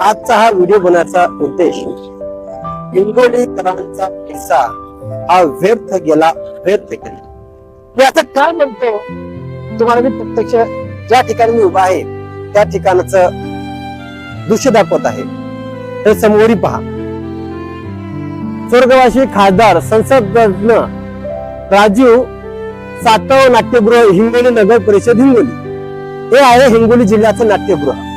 आजचा हा व्हिडिओ बनवायचा उद्देश हिंगोलीकरांचा पैसा हा व्यर्थ गेला व्यर्थ गेला. मी आता काय म्हणतो? तुम्हाला मी प्रत्यक्ष ज्या ठिकाणी मी उभा आहे त्या ठिकाणाचं दृश्य दाखवत आहे. तर समोरी पहा. स्वर्गवासी खासदार संसद राजीव सातव नाट्यगृह हिंगोली नगर परिषद हिंगोली. हे आहे हिंगोली जिल्ह्याचं नाट्यगृह.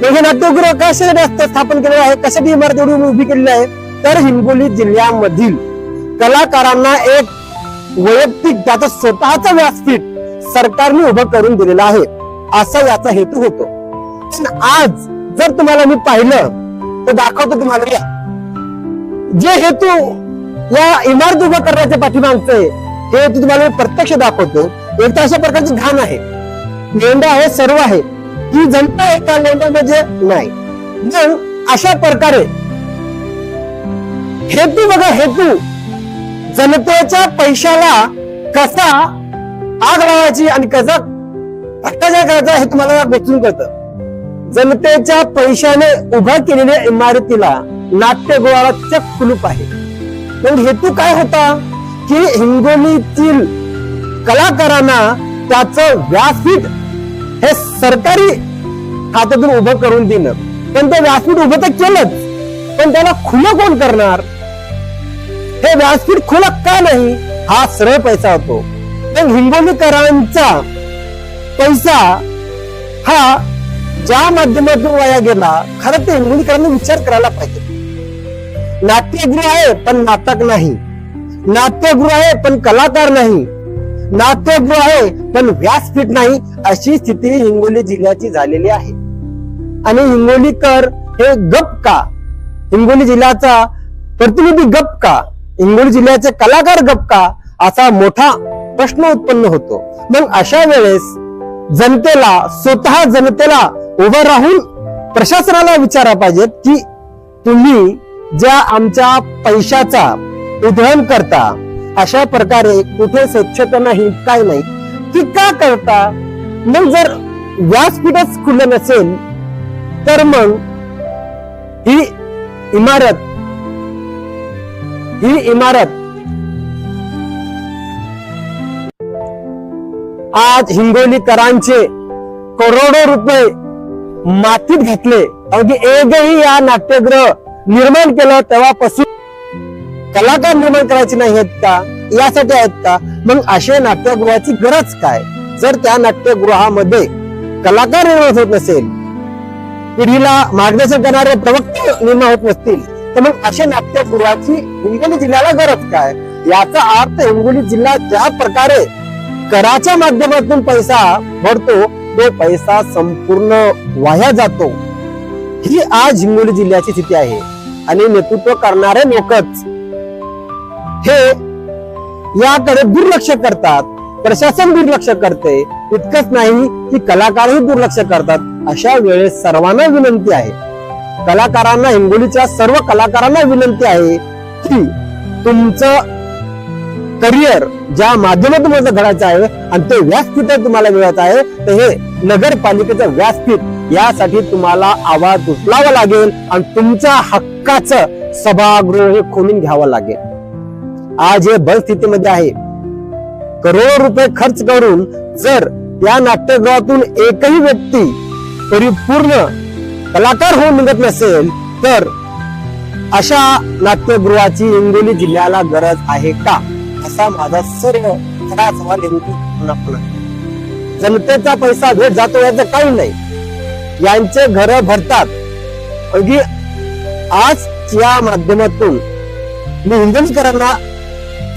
म्हणजे हे नाट्यगृह कशासाठी स्थापन केलेलं आहे. कशासाठी इमारत एवढी उभी केलेली आहे? तर हिंगोली जिल्ह्यामधील कलाकारांना एक वैयक्तिक त्याचं स्वतःच व्यासपीठ सरकारने उभं करून दिलेलं आहे. असा याचा हेतू होतो. पण आज जर तुम्हाला मी पाहिलं तर दाखवतो तुम्हाला. जे हेतू या इमारत उभं करण्याच्या पाठीमागचं आहे हे हेतू तुम्हाला मी प्रत्यक्ष दाखवतो. एक तर अशा प्रकारची घाण आहे. मेंढा आहे सर्व आहे ही जनता एका लेवल म्हणजे नाही. मग अशा प्रकारे हेतू बघा हेतू. जनतेच्या पैशाला कसा आग लावायची आणि कसा भ्रष्टाचार करायचा हे तुम्हाला बोचून कळत. जनतेच्या पैशाने उभ्या केलेल्या इमारतीला नाट्यगृहाला चक कुलूप आहे. पण हेतू काय होता? की हिंगोलीतील कलाकारांना त्याचं व्यासपीठ हे सरकारी खात्यातून उभं करून देणं पण ते व्यासपीठ उभं तर केलंच. पण त्याला खुलं कोण करणार? हे व्यासपीठ खुलं का नाही? हा सरळ पैसा होतो. पण हिंगोलीकरांचा पैसा हा ज्या माध्यमातून वाया गेला खरं ते हिंगोलीकरांनी विचार करायला पाहिजे. नाट्यगृह आहे पण नाटक नाही. नाट्यगृह आहे पण कलाकार नाही. नाट्यगृह आहे पण व्यासपीठ नाही अशी स्थिती हिंगोली जिल्ह्याची झालेली आहे. आणि हिंगोलीकर हे गप का? हिंगोली जिल्ह्याचा प्रतिनिधी गप का? हिंगोली जिल्ह्याचे कलाकार गप का? असा मोठा प्रश्न उत्पन्न होतो. मग अशा वेळेस जनतेला स्वतः जनतेला उभं राहून प्रशासनाला विचारा पाहिजेत की तुम्ही ज्या आमच्या पैशाचा उधळण करता अशा प्रकारे कुठे स्वच्छता नाही काय नाही. की का करता? मग जर व्यासपीठच खुलं नसेल तर मग ही इमारत ही इमारत आज हिंगोलीकरांचे करोडो रुपये मातीत घातले. अगदी एकही या नाट्यगृह निर्माण केलं तेव्हापासून कलाकार निर्माण करायचे नाही आहेत का? यासाठी आहेत का? मग अशा नाट्यगृहाची गरज काय? जर त्या नाट्यगृहामध्ये कलाकार निर्माण होत नसेल पिढीला मार्गदर्शन करणारे प्रवक्ते निर्माण होत नसतील तर मग अशा नाट्यगृहाची हिंगोली जिल्ह्याला गरज काय? याचा अर्थ हिंगोली जिल्हा ज्या प्रकारे कराच्या माध्यमातून पैसा भरतो तो पैसा संपूर्ण वाया जातो. ही आज हिंगोली जिल्ह्याची स्थिती आहे. आणि नेतृत्व करणारे लोकच हे याकडे दुर्लक्ष करतात. प्रशासन दुर्लक्ष करते. इतकंच नाही की कलाकारही दुर्लक्ष करतात. अशा वेळेस सर्वांना विनंती आहे. कलाकारांना हिंगोलीच्या सर्व कलाकारांना विनंती आहे की तुमचं करिअर ज्या माध्यमातून माझं घडायचं आहे आणि ते व्यासपीठ तुम्हाला मिळत आहे तर हे नगरपालिकेचं व्यासपीठ. यासाठी तुम्हाला आवाज उचलावा लागेल आणि तुमच्या हक्काचं सभागृह हे खोलून घ्यावं लागेल. आज हे परिस्थितीमध्ये आहे. करोडो रुपये खर्च करून जर या नाट्यगृहातून एकही व्यक्ती परिपूर्ण कलाकार होऊन निघत नसेल तर अशा नाट्यगृहाची हिंगोली जिल्ह्याला गरज आहे का? असा माझा सर्व खरा सवाल जनतेचा पैसा भेट जातो याचं काही नाही. यांचे घर भरतात. अगदी आज या माध्यमातून मी हिंदुकरांना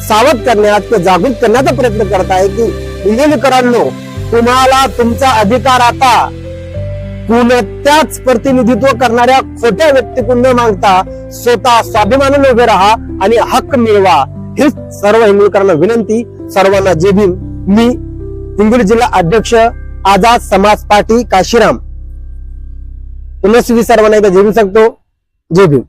सावध करण्यात किंवा जागृत करण्याचा प्रयत्न करत आहे की हिंगोलीकरांनो तुम्हाला तुमचा अधिकार आता कोणत्याच प्रतिनिधित्व करणाऱ्या खोट्या व्यक्तीकडून न मागता स्वतः स्वाभिमानाने उभे राहा आणि हक्क मिळवा. हीच सर्व हिंगोलीकरांना विनंती. सर्वांना जय भीम. मी हिंगोली जिल्हा अध्यक्ष आझाद समाज पार्टी काशीराम. पुनस्वी सर्वांना एकदा जय भीम सांगतो. जय भीम.